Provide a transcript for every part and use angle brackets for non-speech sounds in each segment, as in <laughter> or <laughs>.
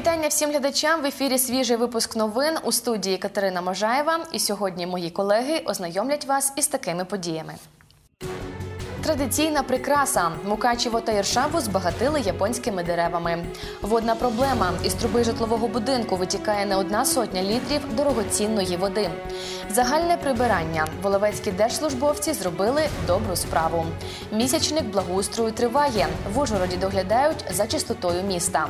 вітання всім глядачам. В ефірі свіжий випуск новин у студії Катерина Можаєва. І сьогодні мої колеги ознайомлять вас із такими подіями. Традиційна прикраса Мукачево та Іршаву збагатили японськими деревами. Водна проблема із труби житлового будинку витікає не одна сотня літрів дорогоцінної води. Загальне прибирання воловецькі держслужбовці зробили добру справу. Місячник благоустрою триває. В Ужгороді доглядають за чистотою міста.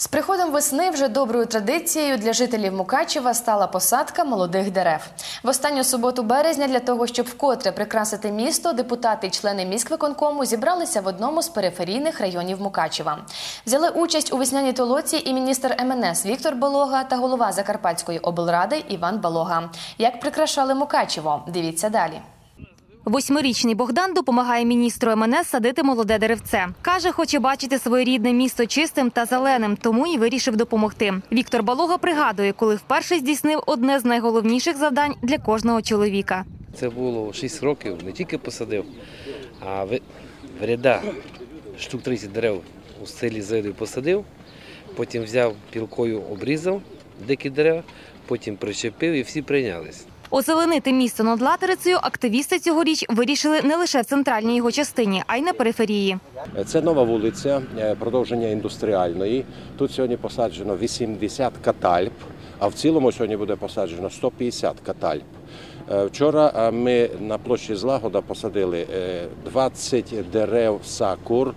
З приходом весни вже доброю традицією для жителів Мукачева стала посадка молодих дерев. В останню суботу березня для того, щоб вкотре прикрасити місто, депутати і члени міськвиконкому зібралися в одному з периферійних районів Мукачева. Взяли участь у весняній толоці і міністр МНС Віктор Балога та голова Закарпатської облради Іван Балога. Як прикрашали Мукачево? Дивіться далі. Восьмирічний Богдан допомагає міністру МНС садити молоде деревце. Каже, хоче бачити своє рідне місто чистим та зеленим, тому і вирішив допомогти. Віктор Балога пригадує, коли вперше здійснив одне з найголовніших завдань для кожного чоловіка. Це було 6 років, не тільки посадив, а в ряда штук 30 дерев у селі Зайду посадив, потім взяв пілкою, обрізав дикі дерева, потім причепив і всі прийнялись. Озеленити місто над Латерицею активісти цьогоріч вирішили не лише в центральній його частині, а й на периферії. Це нова вулиця, е, продовження індустріальної. Тут сьогодні посаджено 80 катальп, а в цілому сьогодні буде посаджено 150 катальп. Е, Вчора е, ми на площі Злагода посадили е, 20 дерев сакур,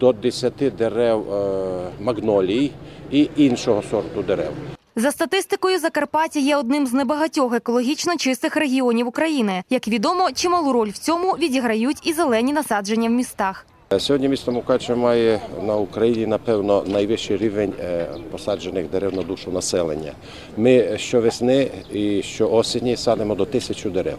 до 10 дерев магнолій і іншого сорту дерев. За статистикою, Закарпаття є одним з небагатьох екологічно чистих регіонів України. Як відомо, чималу роль в цьому відіграють і зелені насадження в містах. Сьогодні місто Мукачево має на Україні, напевно, найвищий рівень е, посаджених дерев на душу населення. Ми щовесни і щоосені садимо до тисячі дерев.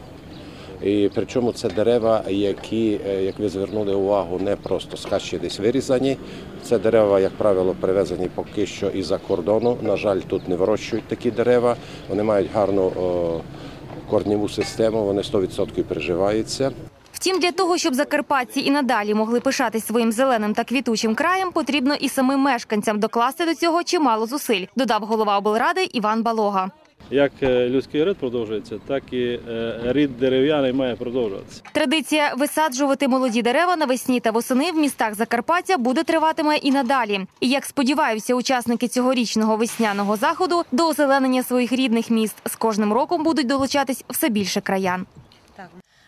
І причому це дерева, які, е, як ви звернули увагу, не просто з десь вирізані. Це дерева, як правило, привезені поки що із-за кордону. На жаль, тут не вирощують такі дерева. Вони мають гарну корніву систему, вони 100% приживаються. Втім, для того, щоб закарпатці і надалі могли пишатись своїм зеленим та квітучим краєм, потрібно і самим мешканцям докласти до цього чимало зусиль, додав голова облради Іван Балога. Як е, людський рід продовжується, так і е, рід дерев'яний має продовжуватися. Традиція висаджувати молоді дерева навесні та восени в містах Закарпаття буде триватиме і надалі. І як сподіваються учасники цьогорічного весняного заходу, до озеленення своїх рідних міст з кожним роком будуть долучатись все більше краян.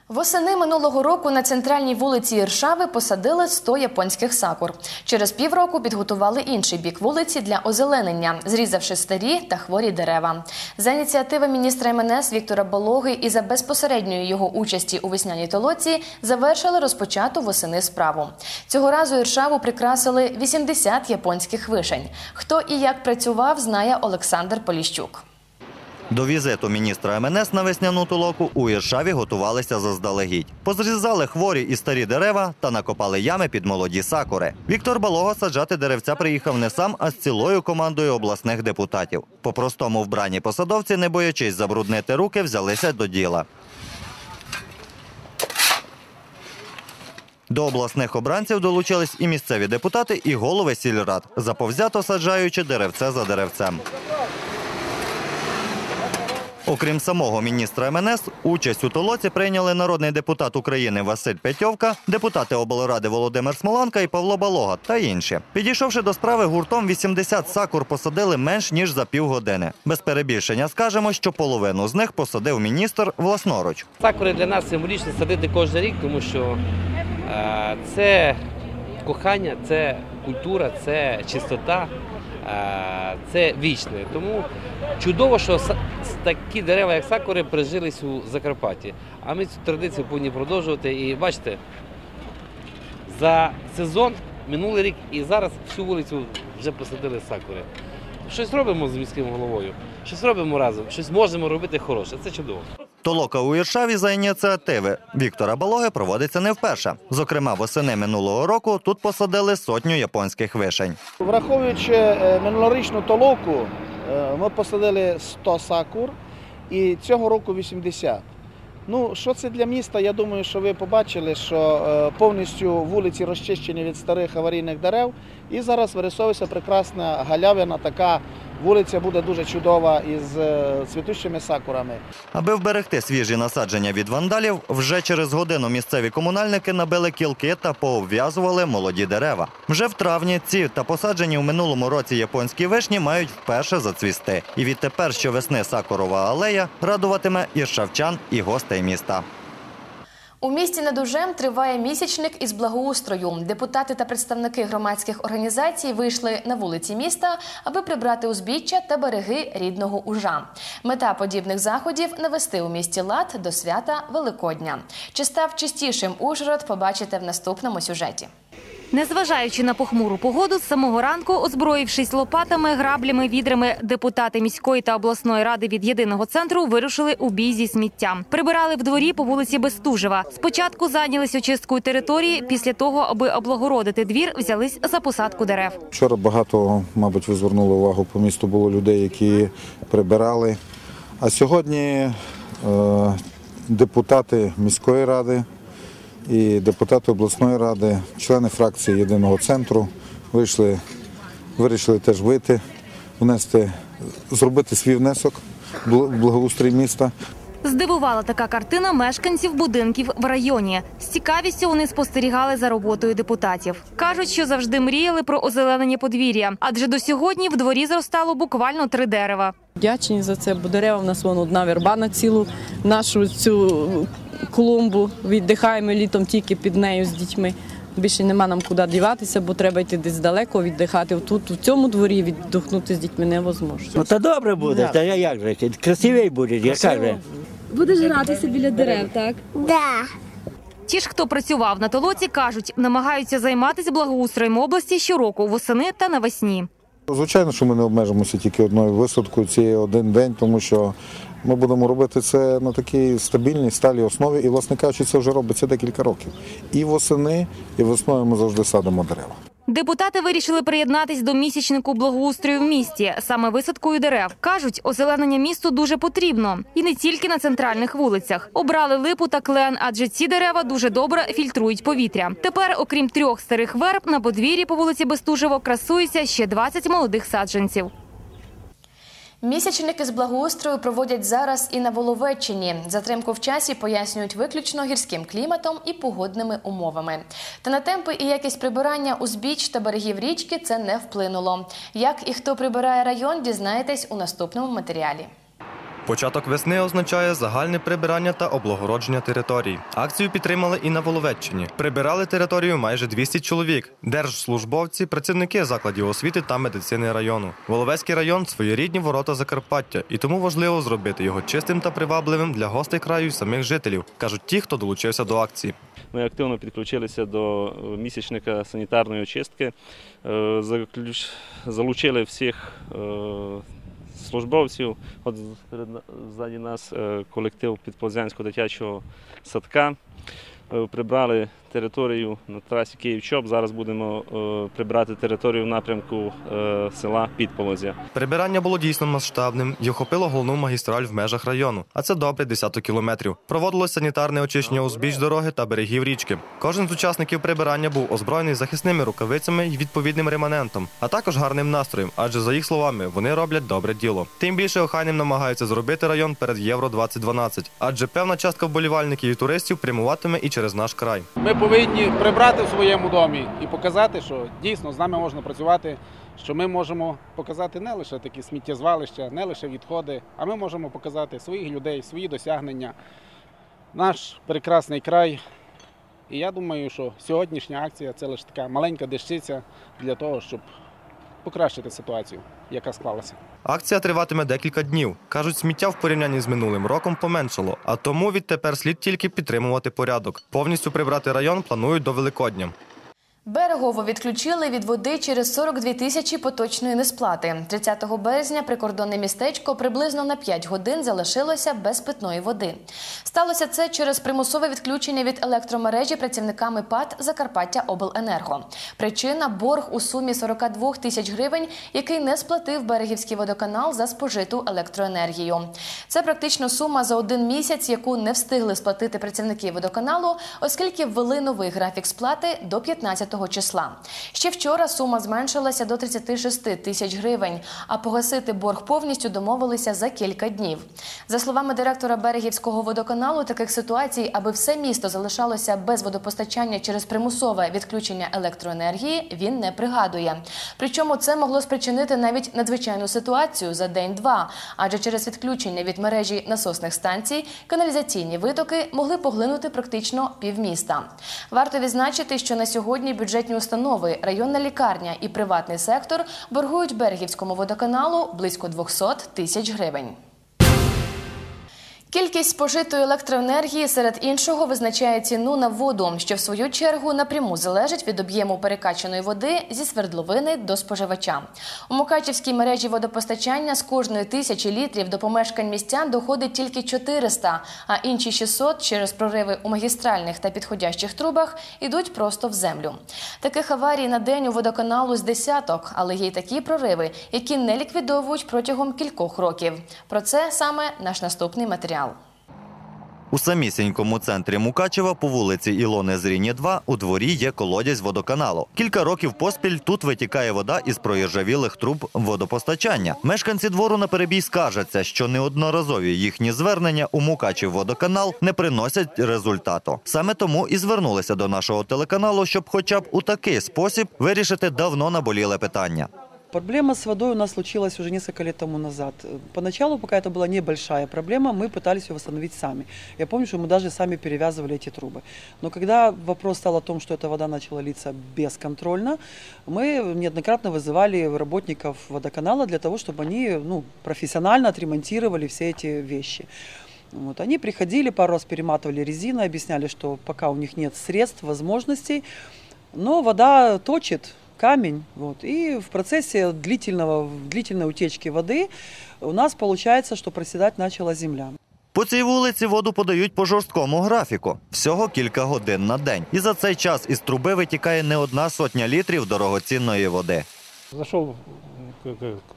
Восени минулого року на центральній вулиці Іршави посадили 100 японських сакур. Через півроку підготували інший бік вулиці для озеленення, зрізавши старі та хворі дерева. За ініціативи міністра МНС Віктора Бологи і за безпосередньої його участі у весняній толоці завершили розпочату восени справу. Цього разу Іршаву прикрасили 80 японських вишень. Хто і як працював, знає Олександр Поліщук. До візиту міністра МНС на весняну толоку у Іршаві готувалися заздалегідь. Позрізали хворі і старі дерева та накопали ями під молоді сакури. Віктор Балого саджати деревця приїхав не сам, а з цілою командою обласних депутатів. По простому вбранні посадовці, не боячись забруднити руки, взялися до діла. До обласних обранців долучились і місцеві депутати, і голови сільрад, заповзято саджаючи деревце за деревцем. Окрім самого міністра МНС, участь у толоці прийняли народний депутат України Василь Петьовка, депутати облради Володимир Смоланка і Павло Балога та інші. Підійшовши до справи, гуртом 80 сакур посадили менш ніж за півгодини. Без перебільшення скажемо, що половину з них посадив міністр власноруч. Сакури для нас символічно садити кожен рік, тому що е, це кохання, це культура, це чистота, це вічне. Тому чудово, що такі дерева, як сакури, прижились у Закарпатті. А ми цю традицію повинні продовжувати. І бачите, за сезон минулий рік і зараз всю вулицю вже посадили сакури. Щось робимо з міським головою, щось робимо разом, щось можемо робити хороше. Це чудово. Толока у Іршаві за ініціативи Віктора Балоги проводиться не вперше. Зокрема, восени минулого року тут посадили сотню японських вишень. Враховуючи е, минулорічну толоку, е, ми посадили 100 сакур і цього року 80. Ну, що це для міста? Я думаю, що ви побачили, що е, повністю вулиці розчищені від старих аварійних дерев. І зараз вирисовується прекрасна галявина, така вулиця буде дуже чудова із е, цвітущими сакурами. Аби вберегти свіжі насадження від вандалів, вже через годину місцеві комунальники набили кілки та пообв'язували молоді дерева. Вже в травні ці та посаджені у минулому році японські вишні мають вперше зацвісти. І відтепер щовесни Сакурова алея радуватиме і шавчан, і гостей міста. У місті над Ужем триває місячник із благоустрою. Депутати та представники громадських організацій вийшли на вулиці міста, аби прибрати узбіччя та береги рідного Ужа. Мета подібних заходів навести у місті лад до свята Великодня. Чи став чистішим Ужгород, побачите в наступному сюжеті. Незважаючи на похмуру погоду, з самого ранку, озброївшись лопатами, граблями, відрами, депутати міської та обласної ради від єдиного центру вирушили у бій зі сміттям. Прибирали в дворі по вулиці Бестужева. Спочатку зайнялись очисткою території. Після того, аби облагородити двір, взялись за посадку дерев. Вчора багато, мабуть, ви звернули увагу по місту було людей, які прибирали. А сьогодні е, депутати міської ради і депутати обласної ради, члени фракції єдиного центру вийшли, вирішили теж вийти, внести, зробити свій внесок в благоустрій міста. Здивувала така картина мешканців будинків в районі. З цікавістю вони спостерігали за роботою депутатів. кажуть, що завжди мріяли про озеленення подвір'я, адже до сьогодні в дворі зростало буквально три дерева. Вдячні за це, бо дерева в нас вон одна верба на цілу нашу цю клумбу. Віддихаємо літом тільки під нею з дітьми. Більше нема нам куди діватися, бо треба йти десь далеко віддихати. Тут, в цьому дворі віддихнути з дітьми невозможно. Ну та добре буде, та я як же, красивий буде, яка же. Будеш гратися біля дерев, так? Да. Ті ж, хто працював на толоці, кажуть, намагаються займатися благоустроєм області щороку восени та навесні. Звичайно, що ми не обмежимося тільки одною висадкою цієї один день, тому що ми будемо робити це на такій стабільній сталій основі. І, власне кажучи, це вже робиться декілька років. І восени, і весною ми завжди садимо дерева. Депутати вирішили приєднатись до місячнику благоустрою в місті, саме висадкою дерев. кажуть, озеленення місту дуже потрібно, і не тільки на центральних вулицях. Обрали липу та клен, адже ці дерева дуже добре фільтрують повітря. Тепер, окрім трьох старих верб, на подвір'ї по вулиці Бестужево красується ще 20 молодих саджанців. Місячники з благоустрою проводять зараз і на Воловеччині. Затримку в часі пояснюють виключно гірським кліматом і погодними умовами. Та на темпи і якість прибирання узбіч та берегів річки це не вплинуло. Як і хто прибирає район, дізнаєтесь у наступному матеріалі. Початок весни означає загальне прибирання та облагородження територій. Акцію підтримали і на Воловеччині. Прибирали територію майже 200 чоловік: держслужбовці, працівники закладів освіти та медицини району. Воловецький район своєрідні ворота Закарпаття, і тому важливо зробити його чистим та привабливим для гостей краю і самих жителів, кажуть ті, хто долучився до акції. Ми активно підключилися до е, місячника санітарної очистки, е, залучили всіх е, службовців. От ззаді нас е, колектив Підползянського дитячого садка. Е, Прибрали територію на трасі Київ-Чоп. Зараз будемо е, прибрати територію в напрямку е, села Підполозя. Прибирання було дійсно масштабним і охопило головну магістраль в межах району, а це добре десяток кілометрів. Проводилось санітарне очищення узбіч дороги та берегів річки. Кожен з учасників прибирання був озброєний захисними рукавицями і відповідним реманентом, а також гарним настроєм, адже за їх словами вони роблять добре діло. Тим більше охайним намагаються зробити район перед Євро 2012 адже певна частка вболівальників і туристів прямуватиме і через наш край. Ми повинні прибрати в своєму домі і показати, що дійсно з нами можна працювати, що ми можемо показати не лише такі сміттєзвалища, не лише відходи, а ми можемо показати своїх людей, свої досягнення, наш прекрасний край. І я думаю, що сьогоднішня акція це лише така маленька дещиця для того, щоб покращити ситуацію, яка склалася. Акція триватиме декілька днів. Кажуть, сміття в порівнянні з минулим роком поменшало, а тому відтепер слід тільки підтримувати порядок. Повністю прибрати район планують до Великодня. Берегово відключили від води через 42 тисячі поточної несплати. 30 березня прикордонне містечко приблизно на 5 годин залишилося без питної води. Сталося це через примусове відключення від електромережі працівниками ПАД Закарпаття Обленерго. Причина борг у сумі 42 тисяч гривень, який не сплатив берегівський водоканал за спожиту електроенергію. Це практично сума за один місяць, яку не встигли сплатити працівники водоканалу, оскільки ввели новий графік сплати до 15 числа. Ще вчора сума зменшилася до 36 тисяч гривень, а погасити борг повністю домовилися за кілька днів. За словами директора Берегівського водоканалу, таких ситуацій, аби все місто залишалося без водопостачання через примусове відключення електроенергії, він не пригадує. Причому це могло спричинити навіть надзвичайну ситуацію за день-два, адже через відключення від мережі насосних станцій каналізаційні витоки могли поглинути практично півміста. Варто відзначити, що на сьогодні бюджетні установи, районна лікарня і приватний сектор боргують Берегівському водоканалу близько 200 тисяч гривень. Кількість спожитої електроенергії серед іншого визначає ціну на воду, що в свою чергу напряму залежить від об'єму перекачаної води зі свердловини до споживача. У Мукачівській мережі водопостачання з кожної тисячі літрів до помешкань містян доходить тільки 400, а інші 600 через прориви у магістральних та підходящих трубах ідуть просто в землю. Таких аварій на день у водоканалу з десяток, але є й такі прориви, які не ліквідовують протягом кількох років. Про це саме наш наступний матеріал. У самісінькому центрі Мукачева по вулиці Ілони Зріні 2 у дворі є колодязь водоканалу. Кілька років поспіль тут витікає вода із проіржавілих труб водопостачання. Мешканці двору на перебій скаржаться, що неодноразові їхні звернення у Мукачів водоканал не приносять результату. Саме тому і звернулися до нашого телеканалу, щоб хоча б у такий спосіб вирішити давно наболіле питання. Проблема с водой у нас случилась уже несколько лет тому назад. Поначалу, пока это была небольшая проблема, мы пытались ее восстановить сами. Я помню, что мы даже сами перевязывали эти трубы. Но когда вопрос стал о том, что эта вода начала литься бесконтрольно, мы неоднократно вызывали работников водоканала для того, чтобы они ну, профессионально отремонтировали все эти вещи. Вот. Они приходили, пару раз перематывали резину, объясняли, что пока у них нет средств, возможностей, но вода точит, камень. Вот. И в процессе длительного, длительной утечки воды у нас получается, что проседать начала земля. По цій вулиці воду подають по жорсткому графіку. Всього кілька годин на день. І за цей час із труби витікає не одна сотня літрів дорогоцінної води. К-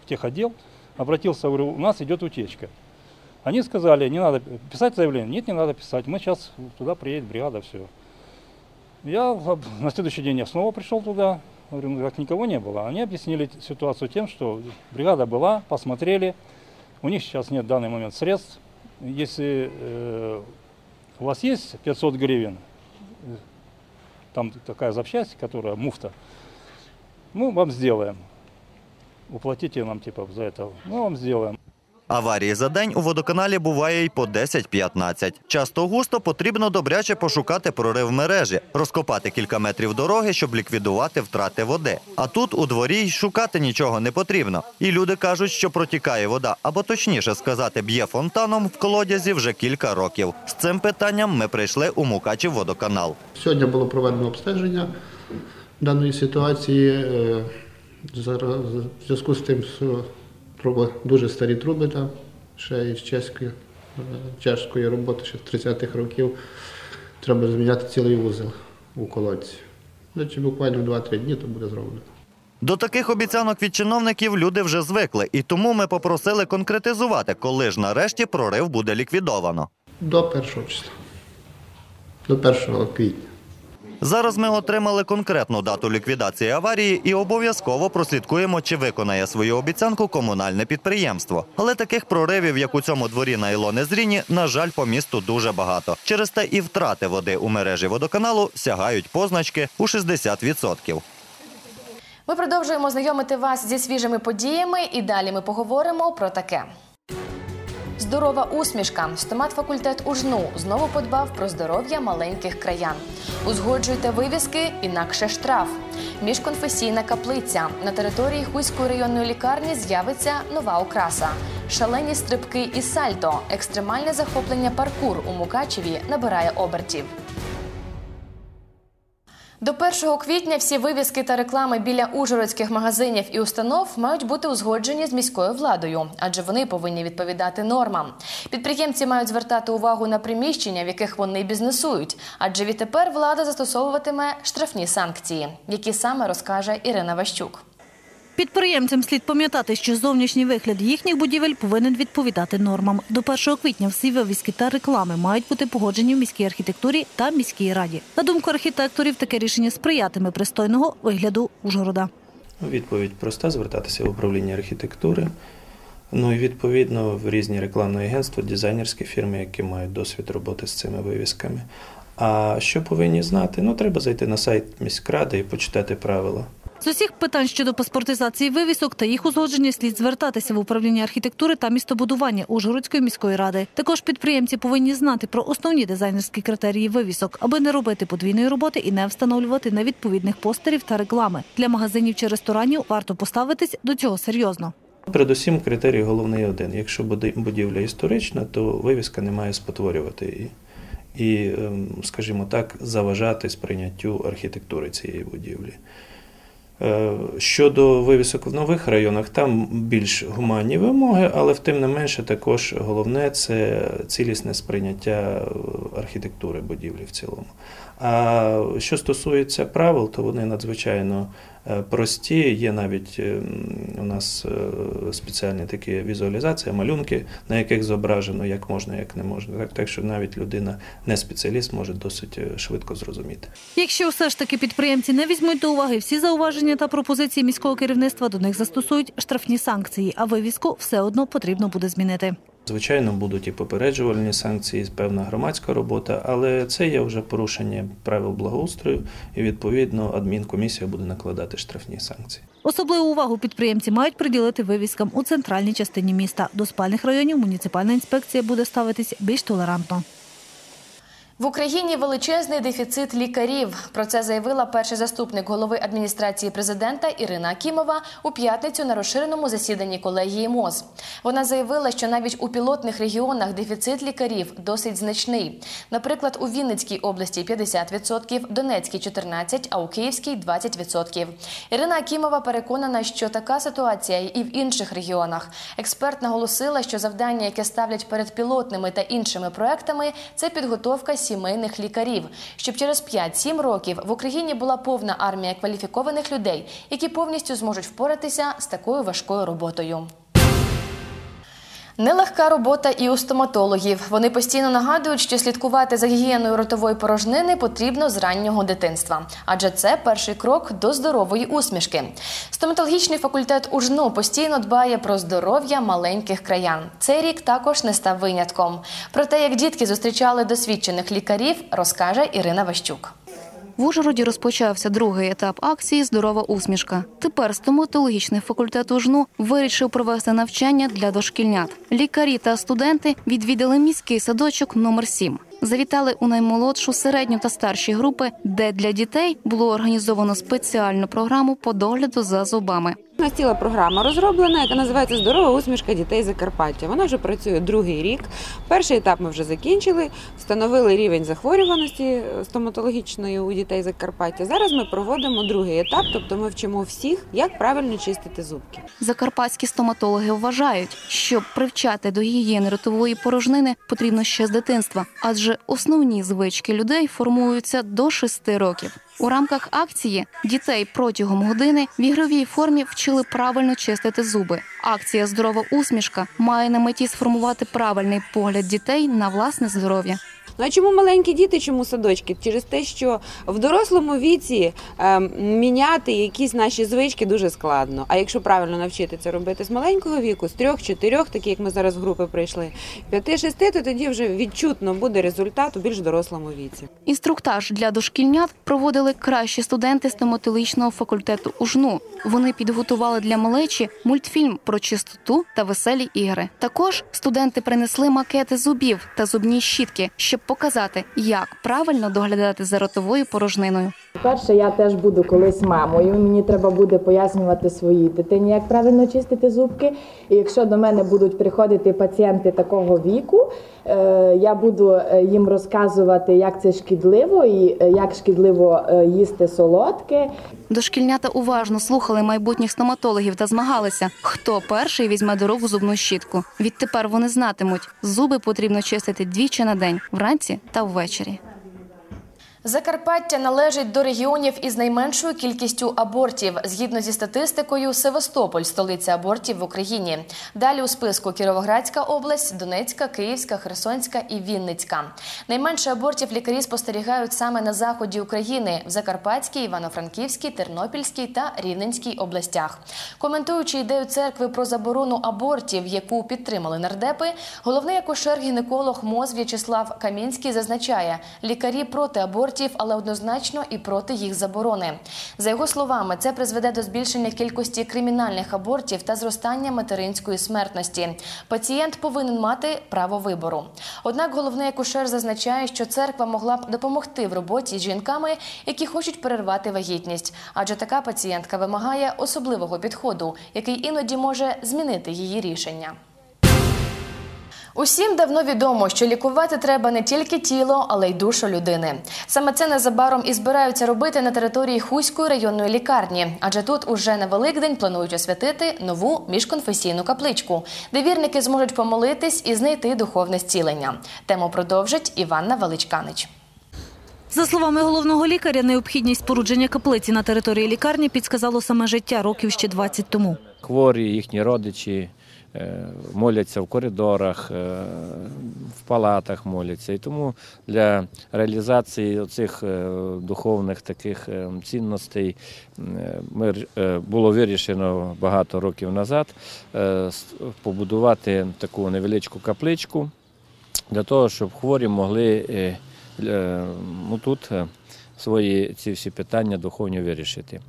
в техотдел, обратился, говорю, у нас идет утечка. Они сказали, не надо писать заявление. Нет, не надо писать. Мы сейчас туда приедет бригада, все. Я на следующий день я снова пришел туда, говорю, как никого не было. Они объяснили ситуацию тем, что бригада была, посмотрели, у них сейчас нет в данный момент средств. Если э, у вас есть 500 гривен, там такая запчасть, которая муфта, мы вам сделаем. Уплатите нам типа за это. Мы вам сделаем. Аварії за день у водоканалі буває й по 10-15. Часто густо потрібно добряче пошукати прорив мережі, розкопати кілька метрів дороги, щоб ліквідувати втрати води. А тут у дворі й шукати нічого не потрібно. І люди кажуть, що протікає вода, або точніше сказати, б'є фонтаном в колодязі вже кілька років. З цим питанням ми прийшли у Мукачів водоканал. Сьогодні було проведено обстеження даної ситуації. Е, В зв'язку з тим, що труби дуже старі труби, там, ще із чеської, е, чешської роботи, ще з 30-х років, треба зміняти цілий вузол у колодці. Значить, буквально 2-3 дні то буде зроблено. До таких обіцянок від чиновників люди вже звикли, і тому ми попросили конкретизувати, коли ж нарешті прорив буде ліквідовано. До 1 числа. До 1 квітня. Зараз ми отримали конкретну дату ліквідації аварії і обов'язково прослідкуємо, чи виконає свою обіцянку комунальне підприємство. Але таких проривів, як у цьому дворі на Ілони Зріні, на жаль, по місту дуже багато. Через те і втрати води у мережі водоканалу сягають позначки у 60%. Ми продовжуємо знайомити вас зі свіжими подіями, і далі ми поговоримо про таке. Здорова усмішка. Стомат-факультет УЖНУ знову подбав про здоров'я маленьких краян. Узгоджуйте вивіски, інакше штраф. Міжконфесійна каплиця. На території Хуйської районної лікарні з'явиться нова окраса. Шалені стрибки і сальто. Екстремальне захоплення паркур у Мукачеві набирає обертів. До 1 квітня всі вивіски та реклами біля ужгородських магазинів і установ мають бути узгоджені з міською владою, адже вони повинні відповідати нормам. Підприємці мають звертати увагу на приміщення, в яких вони бізнесують, адже відтепер влада застосовуватиме штрафні санкції, які саме розкаже Ірина Ващук. Підприємцям слід пам'ятати, що зовнішній вигляд їхніх будівель повинен відповідати нормам. До 1 квітня всі вивіски та реклами мають бути погоджені в міській архітектурі та міській раді. На думку архітекторів, таке рішення сприятиме пристойного вигляду Ужгорода. Відповідь проста звертатися в управління архітектури. Ну і відповідно в різні рекламні агентства, дизайнерські фірми, які мають досвід роботи з цими вивісками. А що повинні знати? Ну, треба зайти на сайт міськради і почитати правила. З усіх питань щодо паспортизації вивісок та їх узгодження слід звертатися в управління архітектури та містобудування Ужгородської міської ради. Також підприємці повинні знати про основні дизайнерські критерії вивісок, аби не робити подвійної роботи і не встановлювати невідповідних постерів та реклами. Для магазинів чи ресторанів варто поставитись до цього серйозно. Передусім, критерій головний один. Якщо будівля історична, то вивіска не має спотворювати її. І, ем, скажімо так, заважати сприйняттю архітектури цієї будівлі. Е, Щодо вивісок в нових районах, там більш гуманні вимоги, але тим не менше також головне це цілісне сприйняття архітектури будівлі в цілому. А що стосується правил, то вони надзвичайно прості. Є навіть ем, у нас е, спеціальні такі візуалізації, малюнки, на яких зображено, як можна, як не можна. Так, так що навіть людина, не спеціаліст, може досить е, швидко зрозуміти. Якщо все ж таки підприємці не візьмуть до уваги всі зауваження та пропозиції міського керівництва, до них застосують штрафні санкції, а вивіску все одно потрібно буде змінити. Звичайно, будуть і попереджувальні санкції, і певна громадська робота, але це є вже порушення правил благоустрою, і відповідно адмінкомісія буде накладати штрафні санкції. Особливу увагу підприємці мають приділити вивіскам у центральній частині міста. До спальних районів муніципальна інспекція буде ставитись більш толерантно. В Україні величезний дефіцит лікарів. Про це заявила перший заступник голови адміністрації президента Ірина Акімова у п'ятницю на розширеному засіданні колегії МОЗ. Вона заявила, що навіть у пілотних регіонах дефіцит лікарів досить значний. Наприклад, у Вінницькій області 50%, Донецькій 14%, а у Київській 20%. Ірина Акімова переконана, що така ситуація і в інших регіонах. Експерт наголосила, що завдання, яке ставлять перед пілотними та іншими проектами, це підготовка сімейних лікарів, щоб через 5-7 років в Україні була повна армія кваліфікованих людей, які повністю зможуть впоратися з такою важкою роботою. Нелегка робота і у стоматологів. Вони постійно нагадують, що слідкувати за гігієною ротової порожнини потрібно з раннього дитинства, адже це перший крок до здорової усмішки. Стоматологічний факультет УЖНУ постійно дбає про здоров'я маленьких краян. Цей рік також не став винятком. Про те, як дітки зустрічали досвідчених лікарів, розкаже Ірина Ващук. В Ужгороді розпочався другий етап акції Здорова усмішка. Тепер стоматологічний факультет УЖНУ вирішив провести навчання для дошкільнят. Лікарі та студенти відвідали міський садочок номер 7 Завітали у наймолодшу, середню та старші групи, де для дітей було організовано спеціальну програму по догляду за зубами. У нас ціла програма розроблена, яка називається Здорова усмішка дітей Закарпаття. Вона вже працює другий рік. Перший етап ми вже закінчили, встановили рівень захворюваності е, стоматологічної у дітей Закарпаття. Зараз ми проводимо другий етап, тобто ми вчимо всіх, як правильно чистити зубки. Закарпатські стоматологи вважають, щоб привчати до гігієни ротової порожнини потрібно ще з дитинства, адже основні звички людей формуються до 6 років. У рамках акції дітей протягом години в ігровій формі вчили правильно чистити зуби. Акція Здорова усмішка має на меті сформувати правильний погляд дітей на власне здоров'я. Ну а чому маленькі діти, чому садочки? Через те, що в дорослому віці е, міняти якісь наші звички дуже складно. А якщо правильно навчити це робити з маленького віку, з трьох-чотирьох, такі як ми зараз в групи прийшли, п'яти-шести, то тоді вже відчутно буде результат у більш дорослому віці. Інструктаж для дошкільнят проводили кращі студенти стоматологічного факультету УЖНУ. Вони підготували для малечі мультфільм про чистоту та веселі ігри. Також студенти принесли макети зубів та зубні щітки, щоб показати, як правильно доглядати за ротовою порожниною. Перше, я теж буду колись мамою. Мені треба буде пояснювати своїй дитині, як правильно чистити зубки. І якщо до мене будуть приходити пацієнти такого віку, е, я буду е, їм розказувати, як це шкідливо і е, як шкідливо їсти солодке. Дошкільнята уважно слухали майбутніх стоматологів та змагалися, хто перший візьме до рук зубну щітку. Відтепер вони знатимуть, зуби потрібно чистити двічі на день вранці та ввечері. Закарпаття належить до регіонів із найменшою кількістю абортів. Згідно зі статистикою, Севастополь столиця абортів в Україні. Далі у списку Кіровоградська область, Донецька, Київська, Херсонська і Вінницька. Найменше абортів лікарі спостерігають саме на заході України в Закарпатській, Івано-Франківській, Тернопільській та Рівненській областях. Коментуючи ідею церкви про заборону абортів, яку підтримали нардепи, головний акушер-гінеколог МОЗ В'ячеслав Камінський зазначає, лікарі проти абортів, але однозначно і проти їх заборони. За його словами, це призведе до збільшення кількості кримінальних абортів та зростання материнської смертності. Пацієнт повинен мати право вибору. Однак головний акушер зазначає, що церква могла б допомогти в роботі з жінками, які хочуть перервати вагітність, адже така пацієнтка вимагає особливого підходу, який іноді може змінити її рішення. Усім давно відомо, що лікувати треба не тільки тіло, але й душу людини. Саме це незабаром і збираються робити на території Хуської районної лікарні, адже тут уже на Великдень планують освятити нову міжконфесійну капличку, де вірники зможуть помолитись і знайти духовне зцілення. Тему продовжить Іванна Величканич. За словами головного лікаря, необхідність спорудження каплиці на території лікарні підсказало саме життя років ще 20 тому. Хворі, їхні родичі моляться в коридорах, е, в палатах моляться. І тому для реалізації цих духовних таких е, цінностей е, ми, е, було вирішено багато років назад е, побудувати таку невеличку капличку для того, щоб хворі могли е, е, ну, тут е, свої ці всі питання духовні вирішити.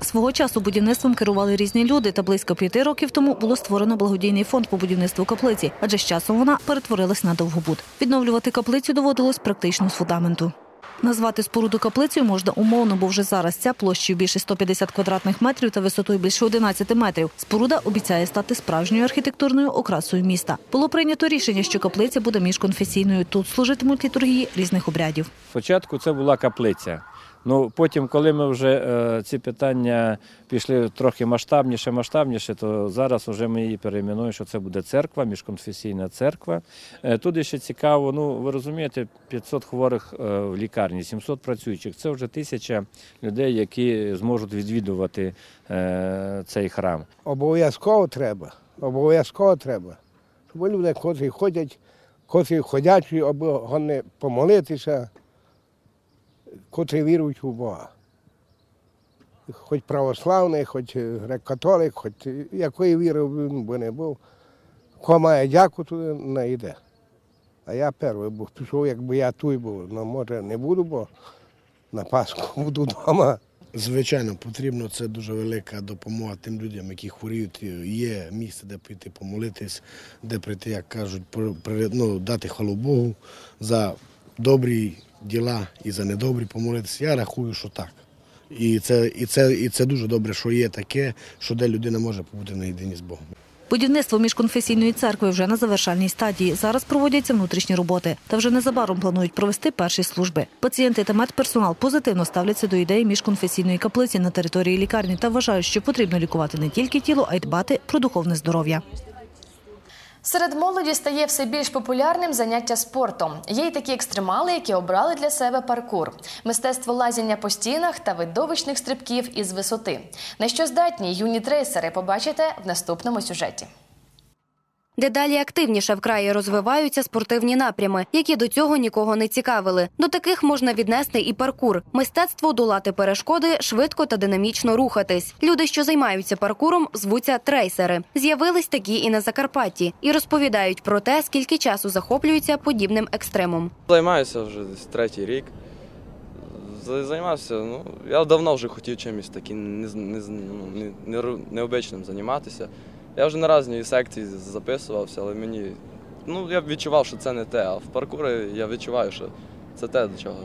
Свого часу будівництвом керували різні люди, та близько п'яти років тому було створено благодійний фонд по будівництву каплиці, адже з часом вона перетворилась на довгобуд. Відновлювати каплицю доводилось практично з фундаменту. Назвати споруду каплицею можна умовно, бо вже зараз ця площею більше 150 квадратних метрів та висотою більше 11 метрів. Споруда обіцяє стати справжньою архітектурною окрасою міста. Було прийнято рішення, що каплиця буде міжконфесійною. Тут служитимуть літургії різних обрядів. Спочатку це була каплиця. Ну потім, коли ми вже е, ці питання пішли трохи масштабніше, масштабніше, то зараз вже ми її перейменуємо, що це буде церква, міжконфесійна церква. Е, тут ще цікаво, ну ви розумієте, 500 хворих е, в лікарні, 700 працюючих. Це вже тисяча людей, які зможуть відвідувати е, цей храм. Обов'язково треба. Обов'язково треба. Щоб люди, котрі ходять, котрі ходячі, аби вони помолитися, котрі вірують у Бога. Хоч православний, хоч греко-католик, хоч якої віри він би не був. Хто має дяку, туди не йде. А я перший був, пішов, якби я тут був. Ну, може, не буду, бо на Пасху <laughs> буду вдома. Звичайно, потрібно це дуже велика допомога тим людям, які хворіють. Є місце, де прийти помолитись, де прийти, як кажуть, ну, дати хвалу Богу за добрі діла і за недобрі помолитися. Я рахую, що так. І це, і, це, і це дуже добре, що є таке, що де людина може побути наєдині з Богом. Будівництво міжконфесійної церкви вже на завершальній стадії. Зараз проводяться внутрішні роботи. Та вже незабаром планують провести перші служби. Пацієнти та медперсонал позитивно ставляться до ідеї міжконфесійної каплиці на території лікарні та вважають, що потрібно лікувати не тільки тіло, а й дбати про духовне здоров'я. Серед молоді стає все більш популярним заняття спортом. Є й такі екстремали, які обрали для себе паркур, мистецтво лазіння по стінах та видовищних стрибків із висоти. На що здатні юні трейсери побачите в наступному сюжеті. Дедалі активніше в краї розвиваються спортивні напрями, які до цього нікого не цікавили. До таких можна віднести і паркур мистецтво долати перешкоди, швидко та динамічно рухатись. Люди, що займаються паркуром, звуться трейсери. З'явились такі і на Закарпатті, і розповідають про те, скільки часу захоплюються подібним екстремом. Займаюся вже третій рік. Займався, ну, я давно вже хотів чимось таким не, не, ну, не, не, займатися. Я вже на різні секції записувався, але мені. Ну, я відчував, що це не те, а в паркурі я відчуваю, що це те, до чого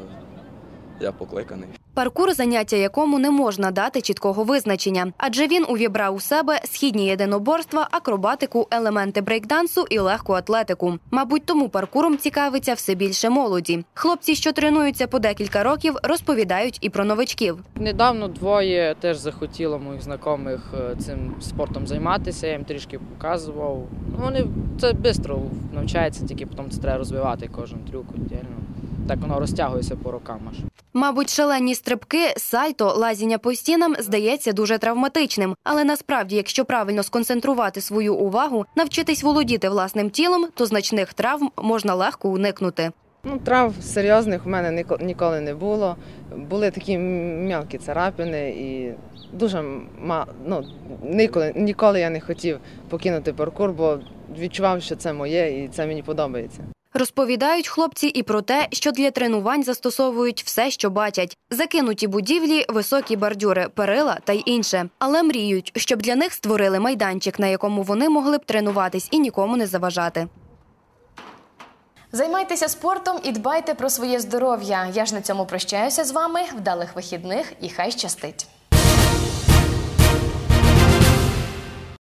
я покликаний. Паркур заняття якому не можна дати чіткого визначення, адже він увібрав у себе східні єдиноборства, акробатику, елементи брейкдансу і легку атлетику. Мабуть, тому паркуром цікавиться все більше молоді. Хлопці, що тренуються по декілька років, розповідають і про новачків. Недавно двоє теж захотіло моїх знайомих е, цим спортом займатися. Я їм трішки показував. Вони це швидко навчаються, тільки потім це треба розвивати кожен трюк віддільно. Так воно розтягується по рокам аж. Мабуть, шалені стрибки, сальто, лазіння по стінам здається дуже травматичним. Але насправді, якщо правильно сконцентрувати свою увагу, навчитись володіти власним тілом, то значних травм можна легко уникнути. Ну, трав серйозних в мене ніко- ніколи не було. Були такі м'які царапини і дуже ма... ну, ніколи, ніколи я не хотів покинути паркур, бо відчував, що це моє і це мені подобається. Розповідають хлопці і про те, що для тренувань застосовують все, що бачать: закинуті будівлі, високі бордюри, перила та й інше. Але мріють, щоб для них створили майданчик, на якому вони могли б тренуватись і нікому не заважати. Займайтеся спортом і дбайте про своє здоров'я. Я ж на цьому прощаюся з вами. Вдалих вихідних і хай щастить.